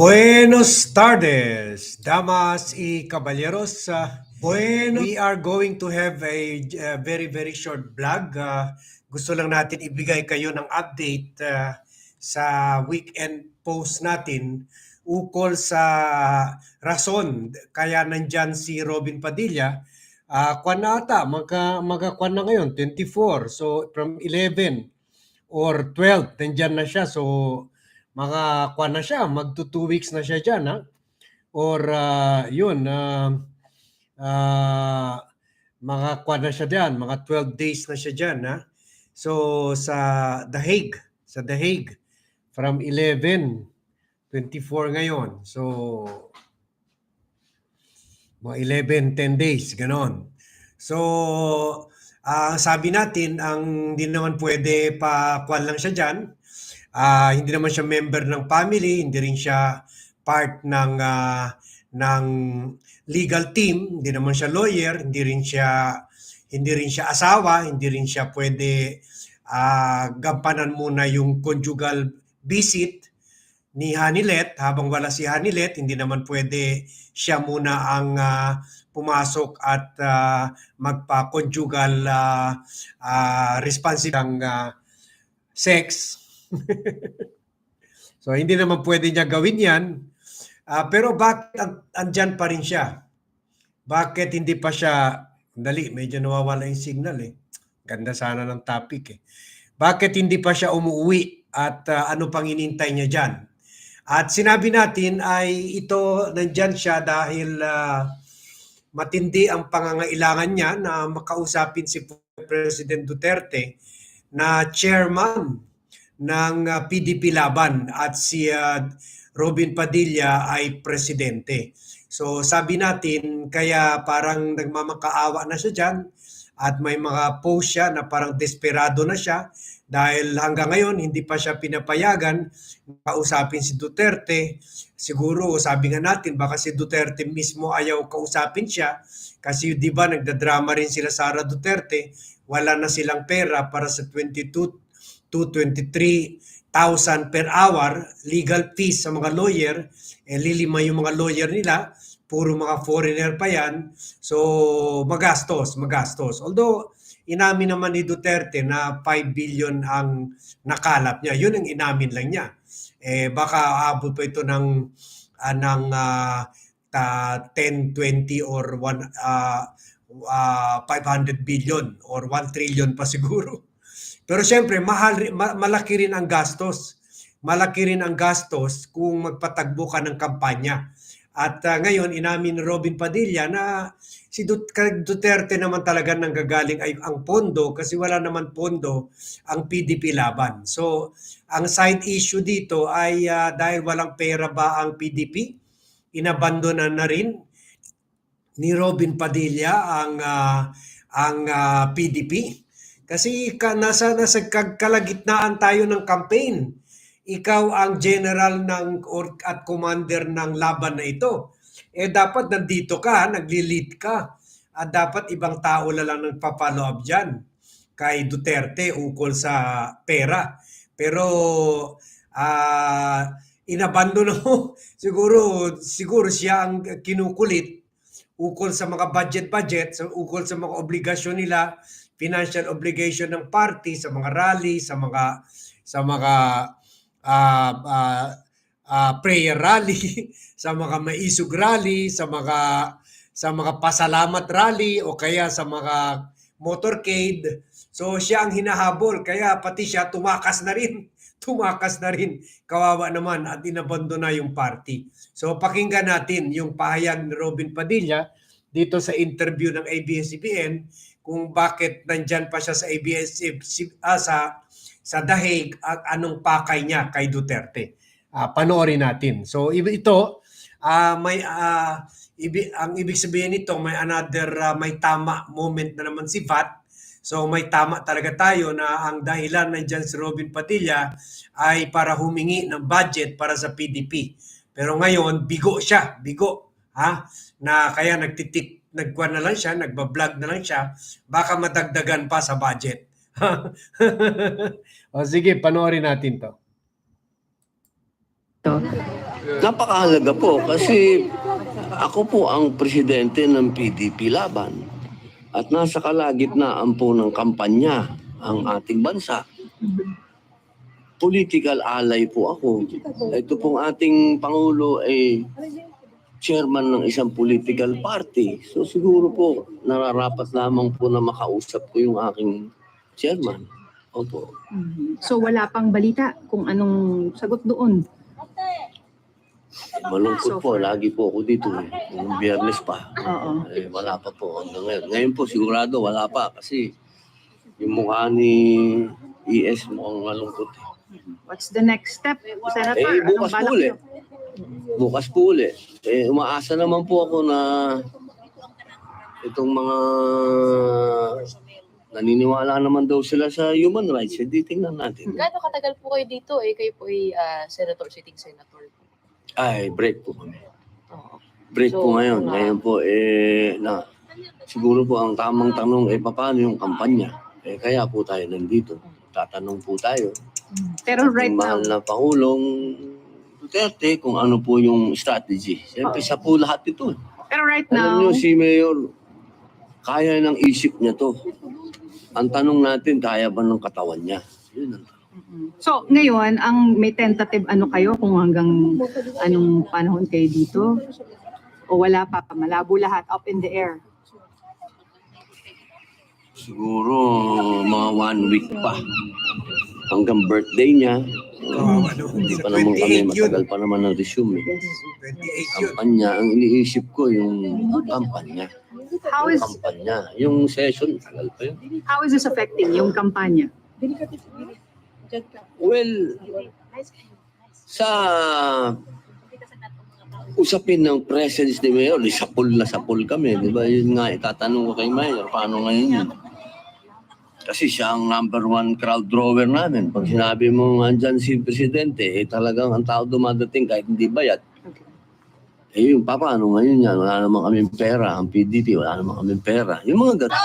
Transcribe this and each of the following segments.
Buenos tardes, damas y caballeros. Uh, bueno, we are going to have a uh, very very short vlog. Uh, gusto lang natin ibigay kayo ng update uh, sa weekend post natin ukol sa rason kaya nandyan si Robin Padilla. Uh, kwan na ata, magka, magkakwan na ngayon, 24. So from 11 or 12, nandyan na siya. So kwan na siya, magto two weeks na siya dyan, ha? Or uh, yun, uh, uh, mga kwan na siya dyan, mga 12 days na siya dyan, ha? So sa The Hague, sa The Hague, from 11, 24 ngayon. So mga 11, 10 days, ganon. So, ah sabi natin, ang hindi naman pwede pa kwan lang siya dyan. Ah, hindi naman siya member ng family, hindi rin siya part ng ah, ng legal team, hindi naman siya lawyer, hindi rin siya hindi rin siya asawa, hindi rin siya pwede ah, gampanan muna yung conjugal visit ni Hanilet habang wala si Hanilet, hindi naman pwede siya muna ang ah, pumasok at ah, magpa-conjugal ah, ah, responsive ng ah, sex. so hindi naman pwede niya gawin 'yan. Ah, pero bakit an- andyan pa rin siya? Bakit hindi pa siya dali, medyo nawawala yung signal eh. Ganda sana ng topic eh. Bakit hindi pa siya umuwi at ah, ano pang inintay niya diyan? At sinabi natin ay ito nandyan siya dahil ah, matindi ang pangangailangan niya na makausapin si President Duterte na chairman ng ah, PDP Laban at si ah, Robin Padilla ay presidente. So sabi natin kaya parang nagmamakaawa na siya dyan at may mga post siya na parang desperado na siya dahil hanggang ngayon hindi pa siya pinapayagan kausapin si Duterte. Siguro sabi nga natin baka si Duterte mismo ayaw kausapin siya kasi di ba nagdadrama rin sila Sara Duterte, wala na silang pera para sa 22 to 23,000 per hour legal fees sa mga lawyer, eh lilima yung mga lawyer nila, puro mga foreigner pa yan. So magastos, magastos. Although inamin naman ni Duterte na 5 billion ang nakalap niya. Yun ang inamin lang niya. Eh baka aabot pa ito ng ah, ng ah, ta 10, 20 or 1 ah, ah, 500 billion or 1 trillion pa siguro. Pero siyempre, mahal, ma- malaki rin ang gastos. Malaki rin ang gastos kung magpatagbo ka ng kampanya. At ah, ngayon, inamin ni Robin Padilla na si Duterte naman talaga nanggagaling ay ang pondo kasi wala naman pondo ang PDP laban. So, ang side issue dito ay ah, dahil walang pera ba ang PDP, inabandonan na rin ni Robin Padilla ang ah, ang ah, PDP kasi ka, nasa nasa kalagitnaan tayo ng campaign. Ikaw ang general ng or, at commander ng laban na ito. Eh dapat nandito ka, nagli-lead ka. At dapat ibang tao na lang nagpa-follow up diyan kay Duterte ukol sa pera. Pero ah inabandono mo siguro siguro siya ang kinukulit ukol sa mga budget-budget, ukol sa mga obligasyon nila, financial obligation ng party sa mga rally, sa mga sa mga ah, ah, ah, prayer rally, sa mga maisog rally, sa mga sa mga pasalamat rally o kaya sa mga motorcade. So siya ang hinahabol kaya pati siya tumakas na rin. Tumakas na rin. Kawawa naman at inabondo na yung party. So pakinggan natin yung pahayag ni Robin Padilla dito sa interview ng ABS-CBN kung bakit nandyan pa siya sa ABS ah, sa sa Hague at anong pakay niya kay Duterte. Ah, panoorin natin. So ito ah, may ah, ibi- ang ibig sabihin nito may another ah, may tama moment na naman si VAT. So may tama talaga tayo na ang dahilan nandyan si Robin Padilla ay para humingi ng budget para sa PDP. Pero ngayon bigo siya, bigo ha na kaya nagtitik nagkuha na lang siya, nagba-vlog na lang siya, baka madagdagan pa sa budget. o sige, panoorin natin to. to. Napakahalaga po kasi ako po ang presidente ng PDP Laban at nasa kalagitnaan po ng kampanya ang ating bansa. Political ally po ako. Ito pong ating Pangulo ay chairman ng isang political party. So siguro po nararapat lamang po na makausap ko yung aking chairman. Opo. Mhm. So wala pang balita kung anong sagot doon. Malungkot po, lagi po ako dito eh. Yung biyernes pa. Oo. Eh, wala pa po hanggang ngayon. Ngayon po, sigurado wala pa kasi yung mukha ni ES mukhang malungkot. eh. What's the next step, Senator? Eh, Anong bukas balak po ulit. niyo? Bukas po ulit. Eh, umaasa naman po ako na itong mga naniniwala naman daw sila sa human rights. Hindi tingnan natin. Gaano katagal po kayo dito? Eh, kayo po ay ah, senator, sitting senator. Ay, break po kami. Oo. Break So, po ngayon. ah, Ngayon po, eh, na, siguro po ang tamang tanong, eh, paano yung kampanya? Eh, kaya po tayo nandito. Tatanong po tayo. Pero right now, mahal na Pangulong Duterte kung ano po yung strategy. Siyempre, sa po lahat ito. pero right Alam now, nyo, si Mayor, kaya ng isip niya to. Ang tanong natin, kaya ba ng katawan niya? Yun ang so ngayon, ang may tentative ano kayo kung hanggang anong panahon kayo dito? O wala pa, malabo lahat, up in the air. Siguro, mga one week pa. Hanggang birthday niya. Kawawa naman. Hindi pa naman kami, 28 yun. matagal pa naman ang resume. eh. 28 yun. Kampanya, ang iniisip ko yung kampanya. How Yung is kampanya. Yung session, tagal pa yun. how is this affecting yung kampanya? Well, sa usapin ng presence ni Mayor, di sapul na sapul kami. Di ba? Yun nga, itatanong ko kay Mayor, paano ngayon yun? Kasi siya ang number one crowd drawer namin. Pag sinabi mo andyan si Presidente, eh talagang ang tao dumadating kahit hindi bayad. Okay. Eh yung pa, paano ngayon yan? Wala naman kaming pera. Ang PDP, wala naman kaming pera. Yung mga ganun.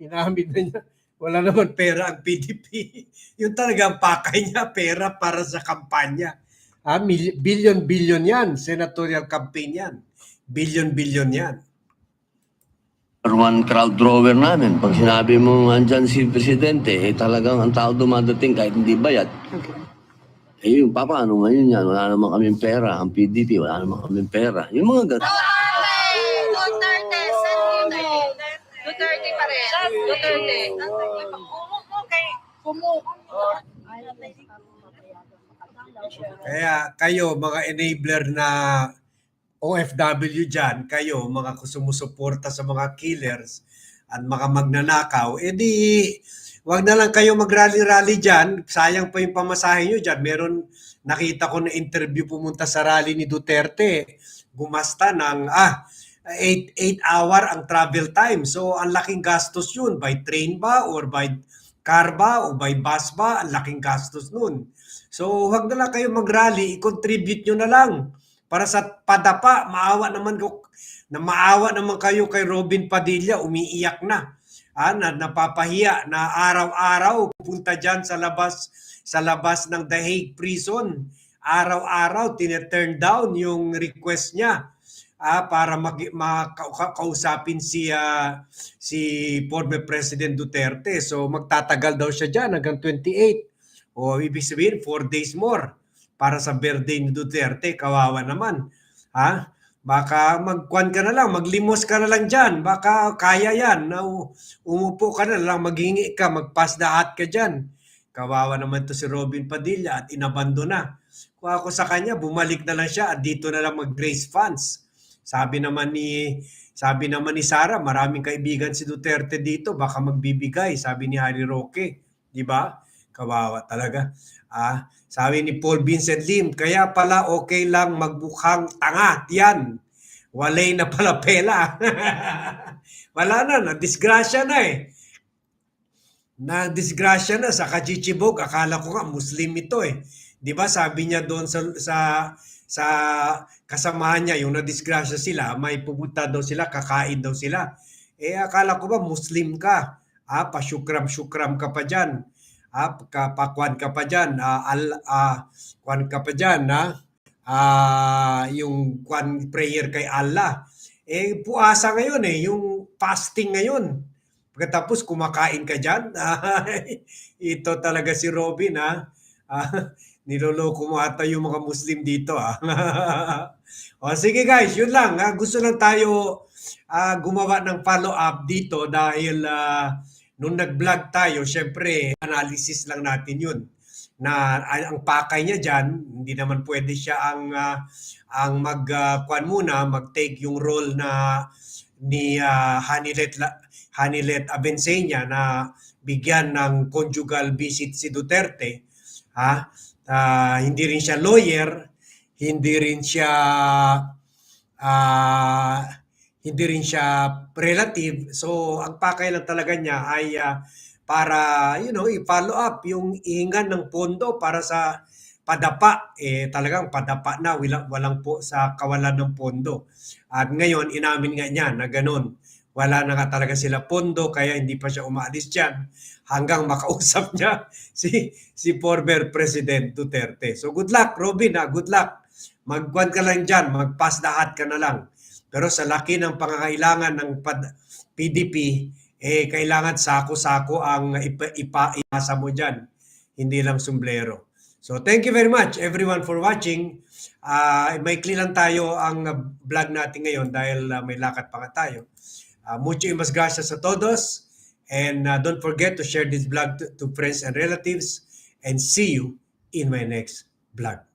Inamin na niya. Wala naman pera ang PDP. Yung talagang pakay niya, pera para sa kampanya. Ah, billion-billion yan. Senatorial campaign yan. Billion-billion yan. One crowd drawer namin. Pag sinabi mo andyan si Presidente, eh talagang ang tao dumadating kahit hindi bayad. Okay. Eh yung pa, paano ngayon yan? Wala naman kaming pera. Ang PDP, wala naman kaming pera. Yung mga ganun. Duterte, Duterte. Duterte pa rin. Duterte. Kaya kayo, mga enabler na OFW dyan, kayo, mga sumusuporta sa mga killers at mga magnanakaw, edi wag na lang kayo mag-rally-rally dyan. Sayang pa yung pamasahe nyo dyan. Meron, nakita ko na interview pumunta sa rally ni Duterte. Gumasta ng, ah, 8 hour ang travel time. So, ang laking gastos yun. By train ba or by car ba o by bus ba? Ang laking gastos nun. So, wag na lang kayo mag-rally, i-contribute nyo na lang para sa padapa, maawa naman ko na maawa naman kayo kay Robin Padilla, umiiyak na. Ah, na napapahiya na araw-araw pupunta diyan sa labas sa labas ng The Hague Prison. Araw-araw tine-turn down yung request niya ah, para mag makausapin si ah, si former President Duterte. So magtatagal daw siya diyan hanggang 28. O ibig sabihin, four days more para sa birthday ni Duterte. Kawawa naman. Ha? Baka magkwan ka na lang, maglimos ka na lang dyan. Baka kaya yan. Na umupo ka na lang, maghingi ka, magpass the hat ka dyan. Kawawa naman to si Robin Padilla at inabando na. Kung ako sa kanya, bumalik na lang siya at dito na lang mag-grace funds. Sabi naman ni sabi naman ni Sara, maraming kaibigan si Duterte dito, baka magbibigay, sabi ni Harry Roque, 'di ba? Kawawa talaga. Ah, sabi ni Paul Vincent Lim, kaya pala okay lang magbukhang tanga, yan. Walay na pala pela. Wala na, na-disgrasya na eh. Na-disgrasya na sa kachichibog. Akala ko nga Muslim ito eh. 'Di ba sabi niya doon sa sa sa kasamahan niya yung na-disgrasya sila, may pupunta daw sila, kakain daw sila. Eh akala ko ba Muslim ka? Ah, pa-syukram-syukram ka pa diyan. Ah, kapakuan ka pa dyan. Ah, al, ah, kuan ka pa dyan, ha? Ah, yung kuan prayer kay Allah. Eh, puasa ngayon eh. Yung fasting ngayon. Pagkatapos kumakain ka dyan. ito talaga si Robin, ha? Ah, niloloko mo ata yung mga Muslim dito, ha? o sige guys, yun lang. Ha? Gusto lang tayo ah, gumawa ng follow-up dito dahil ah, nung nag-vlog tayo, syempre, analysis lang natin yun. Na ang pakay niya diyan, hindi naman pwede siya ang ah, ang mag ah, kwan muna, mag-take yung role na ni ah, Hanilet Hanilet Abenseña na bigyan ng conjugal visit si Duterte. Ha? Ah, hindi rin siya lawyer, hindi rin siya ah, hindi rin siya relative. So, ang pakay lang talaga niya ay ah, para, you know, i-follow up yung ihingan ng pondo para sa padapa. Eh, talagang padapa na, walang, walang po sa kawalan ng pondo. At ngayon, inamin nga niya na ganun. Wala na nga talaga sila pondo, kaya hindi pa siya umaalis dyan hanggang makausap niya si, si former President Duterte. So, good luck, Robin, ha? good luck. Magkuhan ka lang dyan, mag-pass lahat ka na lang. Pero sa laki ng pangangailangan ng PDP, eh kailangan sako-sako ang ipa, ipa, ipasa mo dyan. Hindi lang sombrero. So thank you very much everyone for watching. Ah, maikli lang tayo ang uh, vlog natin ngayon dahil uh, may lakad pa nga tayo. Ah, mucho y mas gracias a todos. And uh, don't forget to share this vlog to, to friends and relatives. And see you in my next vlog.